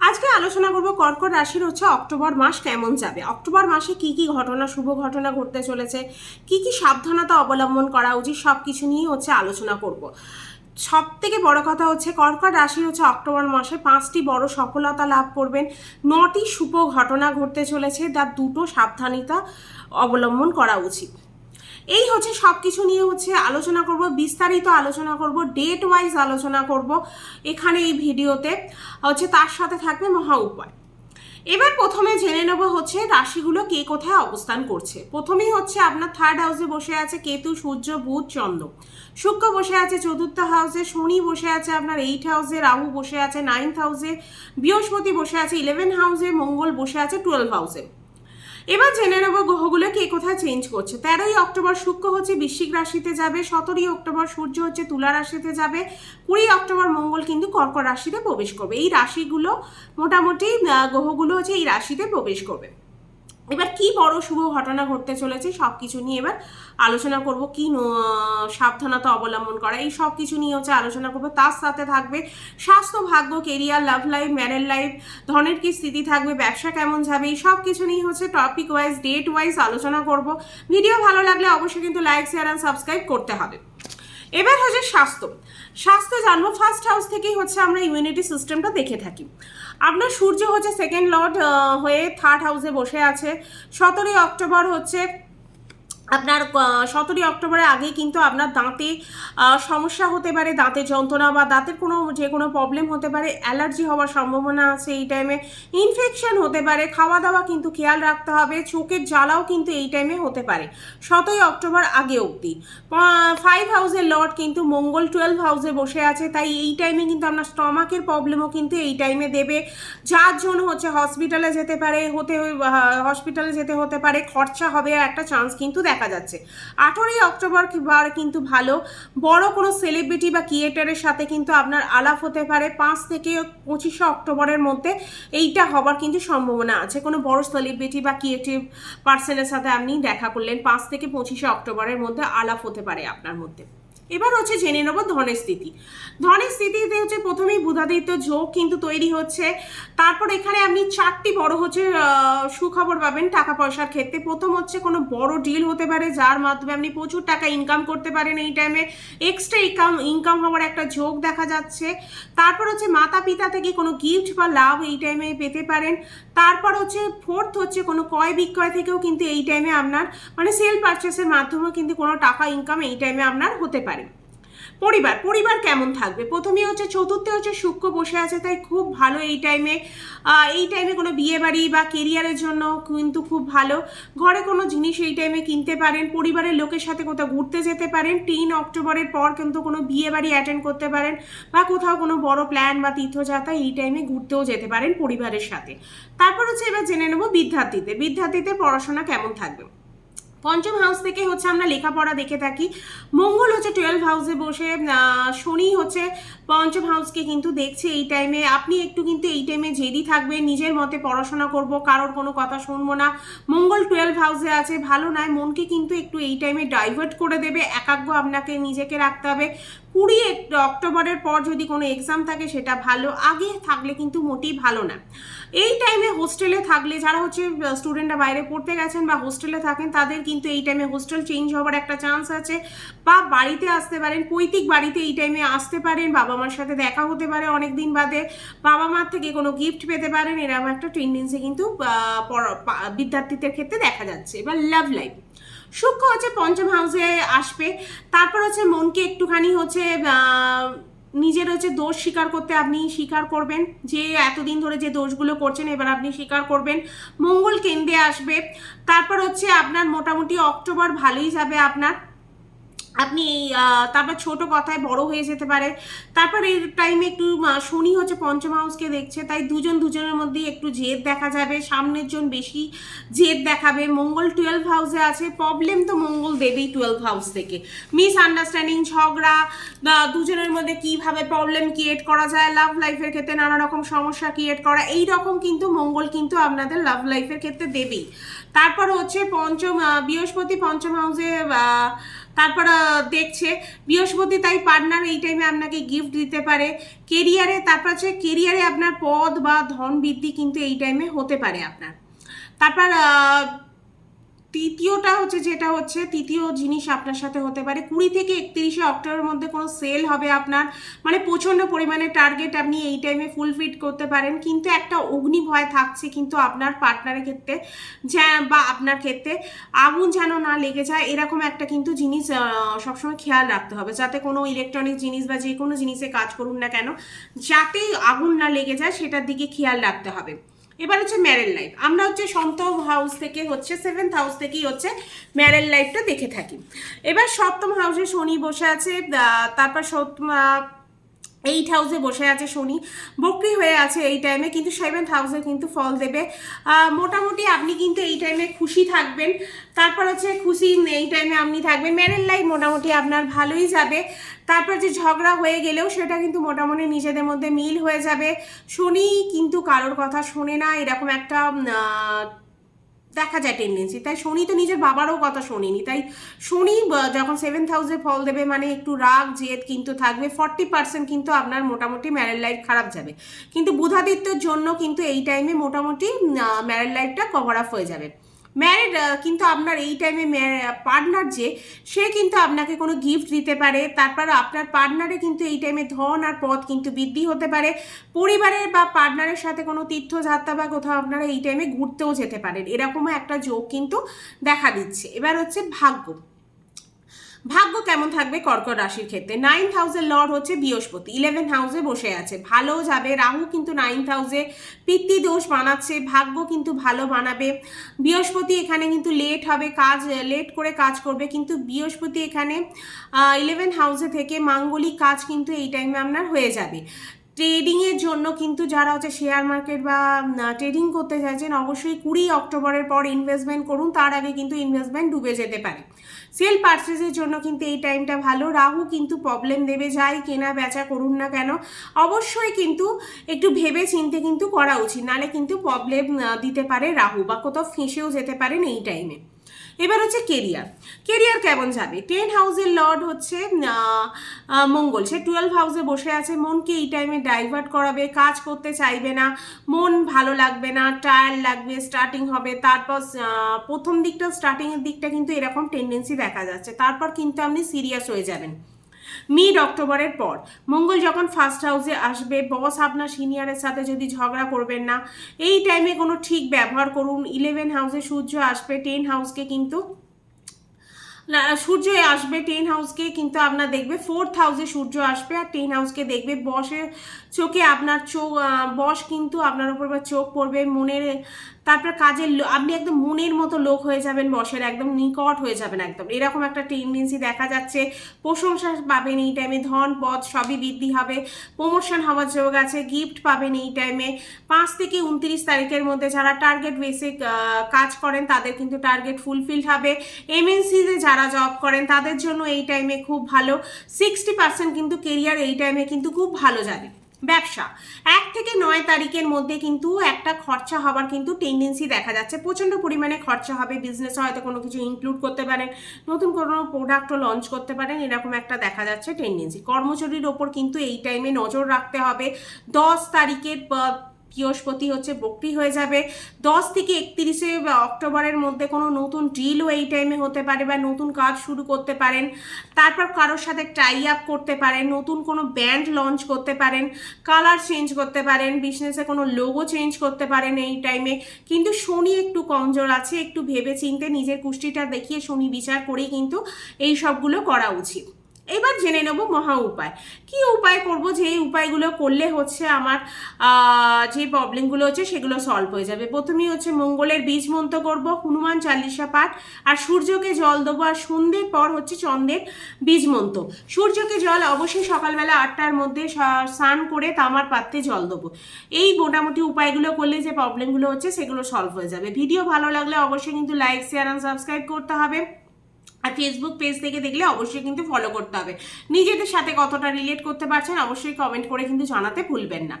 আজকে আলোচনা করব কর্কট রাশির হচ্ছে অক্টোবর মাস কেমন যাবে? অক্টোবর মাসে কি কি ঘটনা, শুভ ঘটনা ঘটতে চলেছে? কি কি সাবধানতা অবলম্বন করা উচিত? সব কিছু নিয়ে হচ্ছে আলোচনা করব। সব থেকে বড় কথা হচ্ছে কর্কট রাশি হচ্ছে অক্টোবর মাসে পাঁচটি বড় সফলতা লাভ করবেন। নটি শুভ ঘটনা ঘটতে চলেছে। তার দুটো সাবধানতা অবলম্বন করা উচিত। এই হচ্ছে সব কিছু নিয়ে হচ্ছে আলোচনা করব, বিস্তারিত আলোচনা করব ডেট ওয়াইজ আলোচনা করব এখানে এই ভিডিওতে। হচ্ছে তার সাথে থাকবে মহা উপায়। এবার প্রথমে জেনে নেব হচ্ছে রাশিগুলো কে কোথায় অবস্থান করছে। প্রথমেই হচ্ছে আপনার থার্ড হাউসে বসে আছে কেতু, সূর্য, বুধ, চন্দ্র। শুক্র বসে আছে চতুর্থ হাউসে শনি বসে আছে আপনার এইট হাউসে রাহু বসে আছে নাইন্থ হাউসে বৃহস্পতি বসে আছে ইলেভেন হাউসে মঙ্গল বসে আছে টুয়েলভ হাউসে এবার জেনে নেব গ্রহগুলো কে কোথায় চেঞ্জ করছে। তেরোই অক্টোবর শুক্র হচ্ছে বৃশ্চিক রাশিতে যাবে, সতেরোই অক্টোবর সূর্য হচ্ছে তুলা রাশিতে যাবে, কুড়ি অক্টোবর মঙ্গল কিন্তু কর্কট রাশিতে প্রবেশ করবে। এই রাশিগুলো মোটামুটি গ্রহগুলো হচ্ছে এই রাশিতে প্রবেশ করবে। এবার কি বড় শুভ ঘটনা ঘটতে চলেছে সব কিছু নিয়ে এবার আলোচনা করব, কি সাবধানতা অবলম্বন করা, এই সব কিছু নিয়ে হচ্ছে আলোচনা করব। তার সাথে থাকবে স্বাস্থ্য, ভাগ্য career love life marital life ধনের কি স্থিতি থাকবে, ব্যবসা কেমন যাবে, এই সব কিছু নিয়ে হচ্ছে টপিক ওয়াইজ ডেট ওয়াইজ আলোচনা করব। ভিডিও ভালো লাগলে অবশ্যই কিন্তু লাইক শেয়ার অ্যান্ড সাবস্ক্রাইব করতে হবে। এবার হচ্ছে স্বাস্থ্য। স্বাস্থ্য জানব ফার্স্ট হাউস থেকেই হচ্ছে আমরা ইমিউনিটি সিস্টেমটা দেখে থাকি। আপনার সূর্য হচ্ছে সেকেন্ড লর্ড হয়ে থার্ড হাউসে বসে আছে। সতেরোই অক্টোবর হচ্ছে আপনার সতেরোই অক্টোবরের আগে কিন্তু আপনার দাঁতে সমস্যা হতে পারে দাঁতের যন্ত্রণা বা দাঁতের কোনো যে কোনো প্রবলেম হতে পারে অ্যালার্জি হওয়ার সম্ভাবনা আছে এই টাইমে ইনফেকশন হতে পারে খাওয়া দাওয়া কিন্তু খেয়াল রাখতে হবে, চোখের জ্বালাও কিন্তু এই টাইমে হতে পারে, সতেরোই অক্টোবর আগে অবধি। ফাইভ হাউসের লর্ড কিন্তু মঙ্গল টুয়েলভ হাউসে বসে আছে, তাই এই টাইমে কিন্তু আপনার স্টমাকের প্রবলেমও কিন্তু এই টাইমে দেবে। যার জন্য হচ্ছে হসপিটালে যেতে পারে, হতে হসপিটালে যেতে হতে পারে, খরচা হবে, একটা চান্স কিন্তু দেখা যাচ্ছে। আঠেরোই অক্টোবর বার কিন্তু ভালো। বড় কোনো সেলিব্রিটি বা ক্রিয়েটারের সাথে কিন্তু আপনার আলাপ হতে পারে। পাঁচ থেকে পঁচিশে অক্টোবরের মধ্যে এইটা হবার কিন্তু সম্ভাবনা আছে। কোনো বড় সেলিব্রিটি বা ক্রিয়েটিভ পার্সনের সাথে আপনি দেখা করলেন, পাঁচ থেকে পঁচিশে অক্টোবরের মধ্যে আলাপ হতে পারে আপনার মধ্যে। এবার হচ্ছে জেনে নেব ধনের স্থিতি ধনের স্থিতিতে হচ্ছে প্রথমেই বুধাদিত্য যোগ কিন্তু তৈরি হচ্ছে। তারপর এখানে আপনি চারটি বড় হচ্ছে সুখবর পাবেন টাকা পয়সার ক্ষেত্রে। প্রথম হচ্ছে কোনো বড় ডিল হতে পারে, যার মাধ্যমে আপনি প্রচুর টাকা ইনকাম করতে পারেন এই টাইমে এক্সট্রা ইনকাম ইনকাম হওয়ার একটা যোগ দেখা যাচ্ছে। তারপর হচ্ছে মাতা পিতা থেকে কোনো গিফট বা লাভ এই টাইমে পেতে পারেন। তারপর হচ্ছে ফোর্থ হচ্ছে কোনো ক্রয় বিক্রয় থেকেও কিন্তু এই টাইমে আপনার মানে সেল পারচেসের মাধ্যমেও কিন্তু কোনো টাকা ইনকাম এই টাইমে আপনার হতে পারে। পরিবার পরিবার কেমন থাকবে? প্রথমেই হচ্ছে চতুর্থে হচ্ছে শুক্র বসে আছে, তাই খুব ভালো এই টাইমে এই টাইমে কোনো বিয়ে বাড়ি বা কেরিয়ারের জন্য কিন্তু খুব ভালো। ঘরে কোনো জিনিস এই টাইমে কিনতে পারেন, পরিবারের লোকের সাথে কোথাও ঘুরতে যেতে পারেন, তিন অক্টোবরের পর কিন্তু কোনো বিয়ে বাড়ি অ্যাটেন্ড করতে পারেন বা কোথাও কোনো বড় প্ল্যান বা তীর্থযাত্রা এই টাইমে ঘুরতেও যেতে পারেন পরিবারের সাথে। তারপর হচ্ছে এবার জেনে নেব বিদ্যার্থীতে। বিদ্যার্থীতে পড়াশোনা কেমন থাকবে? পঞ্চম হাউস থেকে হচ্ছে আমরা লেখাপড়া দেখে থাকি। মঙ্গল হচ্ছে টুয়েলভ হাউসে বসে শনি হচ্ছে পঞ্চম হাউসকে কিন্তু দেখছে এই টাইমে আপনি একটু কিন্তু এই টাইমে জেদি থাকবেন, নিজের মতে পড়াশোনা করব, কারোর কোনো কথা শুনব না। মঙ্গল টুয়েলভ হাউসে আছে, ভালো নয়, মনকে কিন্তু একটু এই টাইমে ডাইভার্ট করে দেবে, একাগ্র আপনাকে নিজেকে রাখতে হবে। কুড়ি অক্টোবরের পর যদি কোনো এক্সাম থাকে সেটা ভালো। আগে থাকলে কিন্তু মোটেই ভালো না। এই টাইমে হোস্টেলে থাকলে যারা হচ্ছে স্টুডেন্টরা বাইরে পড়তে গেছেন বা হোস্টেলে থাকেন, তাদের কিন্তু এই টাইমে হোস্টেল চেঞ্জ হওয়ার একটা চান্স আছে। বা বাড়িতে আসতে পারেন, পৈতৃক বাড়িতে এই টাইমে আসতে পারেন, বাবা মার সাথে দেখা হতে পারে অনেক দিন বাদে। বাবা মার থেকে কোনো গিফট পেতে পারেন, এরকম একটা টেন্ডেন্সি কিন্তু বিদ্যার্থীদের ক্ষেত্রে দেখা যাচ্ছে। এবার লাভ লাইফ শুক্র হচ্ছে পঞ্চম হাউসে আসবে। তারপর হচ্ছে মনকে একটুখানি হচ্ছে নিজের হচ্ছে দোষ স্বীকার করতে আপনি স্বীকার করবেন। যে এতদিন ধরে যে দোষগুলো করছেন, এবার আপনি স্বীকার করবেন। মঙ্গল কেন্দ্রে আসবে। তারপর হচ্ছে আপনার মোটামুটি অক্টোবর ভালোই যাবে আপনার। আপনি তারপর ছোট কথায় বড় হয়ে যেতে পারে। তারপর এই টাইমে একটু শনি হচ্ছে পঞ্চম হাউসকে দেখছে, তাই দুজন দুজনের মধ্যে একটু জেদ দেখা যাবে। সামনের জন বেশি জেদ দেখাবে। মঙ্গল টুয়েলভ হাউসে আছে। প্রবলেম তো মঙ্গল দেবেই টুয়েলভ হাউস থেকে। মিস আন্ডারস্ট্যান্ডিং ঝগড়া দুজনের মধ্যে কীভাবে প্রবলেম ক্রিয়েট করা যায় লাভ লাইফের ক্ষেত্রে নানা রকম সমস্যা ক্রিয়েট করা, এই রকম কিন্তু মঙ্গল কিন্তু আপনাদের লাভ লাইফের ক্ষেত্রে দেবেই। তারপর হচ্ছে পঞ্চম বৃহস্পতি পঞ্চম হাউসে তারপর দেখছে বৃহস্পতি তাই পার্টনার এই টাইমে আপনাকে গিফট দিতে পারে। কেরিয়ারে তারপর হচ্ছে কেরিয়ারে আপনার পদ বা ধন বৃদ্ধি কিন্তু এই টাইমে হতে পারে আপনার। তারপর তৃতীয়টা হচ্ছে যেটা হচ্ছে, তৃতীয় জিনিস আপনার সাথে হতে পারে, কুড়ি থেকে একত্রিশে অক্টোবরের মধ্যে কোনো সেল হবে আপনার মানে প্রচণ্ড পরিমাণে টার্গেট আপনি এই টাইমে ফুলফিল করতে পারেন, কিন্তু একটা অগ্নি ভয় থাকছে কিন্তু আপনার পার্টনারের ক্ষেত্রে বা আপনার ক্ষেত্রে আগুন যেন না লেগে যায়, এরকম একটা কিন্তু জিনিস সবসময় খেয়াল রাখতে হবে, যাতে কোনো ইলেকট্রনিক জিনিস বা যে কোনো জিনিসে কাজ করুন না কেন, যাতে আগুন না লেগে যায় সেটার দিকে খেয়াল রাখতে হবে। এবার হচ্ছে ম্যারেল লাইফ আমরা হচ্ছে সপ্তম হাউস থেকে হচ্ছে সেভেন্থ হাউস থেকেই হচ্ছে ম্যারেল লাইফটা দেখে থাকি। এবার সপ্তম হাউসে শনি বসে আছে তারপর সপ্তম এইট হাউসে বসে আছে শনি। বকরি হয়ে আছে এই টাইমে কিন্তু সেভেন্থ হাউসে কিন্তু ফল দেবে। মোটামুটি আপনি কিন্তু এই টাইমে খুশি থাকবেন। তারপর হচ্ছে খুশি এই টাইমে আপনি থাকবেন। ম্যারেল লাইফ মোটামুটি আপনার ভালোই যাবে। তারপর যে ঝগড়া হয়ে গেলেও সেটা কিন্তু মোটামুটি নিজেদের মধ্যে মিল হয়ে যাবে। শনি কিন্তু কারোর কথা শোনে না। এরকম একটা দেখা যায় টেন্ডেন্সি তাই শনি তো নিজের বাবারও কথা শোনেনি। তাই শনি যখন সেভেন থাউজেন্ড ফল দেবে মানে একটু রাগ, জেদ কিন্তু থাকবে। ফর্টি পার্সেন্ট কিন্তু আপনার মোটামুটি ম্যারেড লাইফ খারাপ যাবে। কিন্তু বুধাদিত্যের জন্য কিন্তু এই টাইমে মোটামুটি ম্যারেড লাইফটা কভার আপ হয়ে যাবে। ম্যারেড কিন্তু আপনার এই টাইমে পার্টনার যে, সে কিন্তু আপনাকে কোনো গিফট দিতে পারে। তারপর আপনার পার্টনারে কিন্তু এই টাইমে ধন আর পথ কিন্তু বৃদ্ধি হতে পারে। পরিবারের বা পার্টনারের সাথে কোনো তীর্থযাত্রা বা কোথাও আপনারা এই টাইমে ঘুরতেও যেতে পারেন। এরকমও একটা যোগ কিন্তু দেখা দিচ্ছে। এবার হচ্ছে ভাগ্য। ভাগ্য কেমন থাকবে কর্কট রাশির ক্ষেত্রে? নাইন হাউসের লর্ড হচ্ছে বৃহস্পতি। ইলেভেন হাউসে বসে আছে। ভালো যাবে। রাহু কিন্তু নাইন্থ হাউসে পিতৃদোষ বানাচ্ছে। ভাগ্য কিন্তু ভালো বানাবে। বৃহস্পতি এখানে কিন্তু লেট হবে। কাজ লেট করে কাজ করবে। কিন্তু বৃহস্পতি এখানে ইলেভেন হাউসে থেকে মাঙ্গলিক কাজ কিন্তু এই টাইমে আপনার হয়ে যাবে। ট্রেডিংয়ের জন্য কিন্তু যারা হচ্ছে শেয়ার মার্কেট বা ট্রেডিং করতে চাইছেন, অবশ্যই কুড়ি অক্টোবরের পর ইনভেস্টমেন্ট করুন, তার আগে কিন্তু ইনভেস্টমেন্ট ডুবে যেতে পারে। সেল পারচেজের জন্য কিন্তু এই টাইমটা ভালো। রাহু কিন্তু প্রবলেম দেবে, যাই কেনা বেচা করুন না কেন। অবশ্যই কিন্তু একটু ভেবে চিনতে কিন্তু করা উচিত। নালে কিন্তু প্রবলেম দিতে পারে রাহু বা কোথাও ফেঁসেও যেতে পারেন এই টাইমে এবার হচ্ছে কেরিয়ার। কেরিয়ার কেমন যাবে? টেন হাউসের লর্ড হচ্ছে মঙ্গল। সে টুয়েলভ হাউসে বসে আছে, মনকে এই টাইমে ডাইভার্ট করাবে, কাজ করতে চাইবে না, মন ভালো লাগবে না টায়ার লাগবে স্টার্টিং হবে, তারপর প্রথম দিকটা স্টার্টিংয়ের দিকটা কিন্তু এরকম টেন্ডেন্সি দেখা যাচ্ছে। তারপর কিন্তু আপনি সিরিয়াস হয়ে যাবেন। মিড অক্টোবরের পর। মঙ্গল যখন ফার্স্ট হাউসে আসবে বস আপনার সিনিয়রের সাথে যদি ঝগড়া করবেন না, এই টাইমে কোনো ঠিক ব্যবহার করুন। ইলেভেন হাউসে সূর্য আসবে টেন হাউসকে কিন্তু সূর্য আসবে টেন হাউসকে কিন্তু আপনার দেখবে ফোর্থ হাউসে সূর্য আসবে আর টেন হাউসকে দেখবে বসের চোখে আপনার চোখ বস কিন্তু আপনার উপর চোখ পড়বে, মনের তারপর কাজের আপনি একদম মনের মতো লোক হয়ে যাবেন বসের একদম নিকট হয়ে যাবেন একদম। এরকম একটা টেন্ডেন্সি দেখা যাচ্ছে। প্রশংসা পাবেন এই টাইমে ধন, পদ সবই বৃদ্ধি হবে। প্রমোশন হওয়ার যোগ আছে গিফট পাবেন এই টাইমে পাঁচ থেকে উনত্রিশ তারিখের মধ্যে যারা টার্গেট বেসিক কাজ করেন, তাদের কিন্তু টার্গেট ফুলফিল হবে। এমএনসিতে যারা জব করেন, তাদের জন্য এই টাইমে খুব ভালো। সিক্সটি পার্সেন্ট কিন্তু কেরিয়ার এই টাইমে কিন্তু খুব ভালো যাবে। ব্যবসা। এক থেকে নয় তারিখের মধ্যে কিন্তু একটা খরচা হওয়ার কিন্তু টেন্ডেন্সি দেখা যাচ্ছে। প্রচণ্ড পরিমাণে খরচা হবে। বিজনেসে হয়তো কোনো কিছু ইনক্লুড করতে পারেন, নতুন কোনো প্রোডাক্টও লঞ্চ করতে পারেন, এরকম একটা দেখা যাচ্ছে টেন্ডেন্সি কর্মচারীর ওপর কিন্তু এই টাইমে নজর রাখতে হবে। দশ তারিখের বৃহস্পতি হচ্ছে, বকরি হয়ে যাবে। দশ থেকে একত্রিশে অক্টোবরের মধ্যে কোনো নতুন ডিলও এই টাইমে হতে পারে বা নতুন কাজ শুরু করতে পারেন। তারপর কারোর সাথে টাই আপ করতে পারেন, নতুন কোনো ব্যান্ড লঞ্চ করতে পারেন কালার চেঞ্জ করতে পারেন বিজনেসে কোনো লোগো চেঞ্জ করতে পারেন এই টাইমে কিন্তু শনি একটু কমজোর আছে, একটু ভেবে চিনতে নিজের কুষ্টিটা দেখিয়ে শনি বিচার করেই কিন্তু এই সবগুলো করা উচিত। এবার জেনে নেব মহা উপায়। কি উপায় করব? যে এই উপায়গুলো করলে হচ্ছে আমার যে প্রবলেমগুলো হচ্ছে সেগুলো সলভ হয়ে যাবে। প্রথমেই হচ্ছে মঙ্গলের বীজ মন্ত্র করব, হনুমান চালিশা পাঠ, আর সূর্যকে জল দেবো, আর সন্ধ্যের পর হচ্ছে চন্দ্রের বীজ মন্ত্র। সূর্যকে জল অবশ্যই সকালবেলা আটটার মধ্যে স্নান করে তামার পাত্রে জল দেবো। এই মোটামুটি উপায়গুলো করলে যে প্রবলেমগুলো হচ্ছে সেগুলো সলভ হয়ে যাবে। ভিডিও ভালো লাগলে অবশ্যই কিন্তু লাইক শেয়ার অ্যান্ড সাবস্ক্রাইব করতে হবে। আর ফেসবুক পেজ থেকে দেখলে অবশ্যই কিন্তু ফলো করতে হবে। নিজেদের সাথে কতটা রিলেট করতে পারছেন, অবশ্যই কমেন্ট করে কিন্তু জানাতে ভুলবেন না।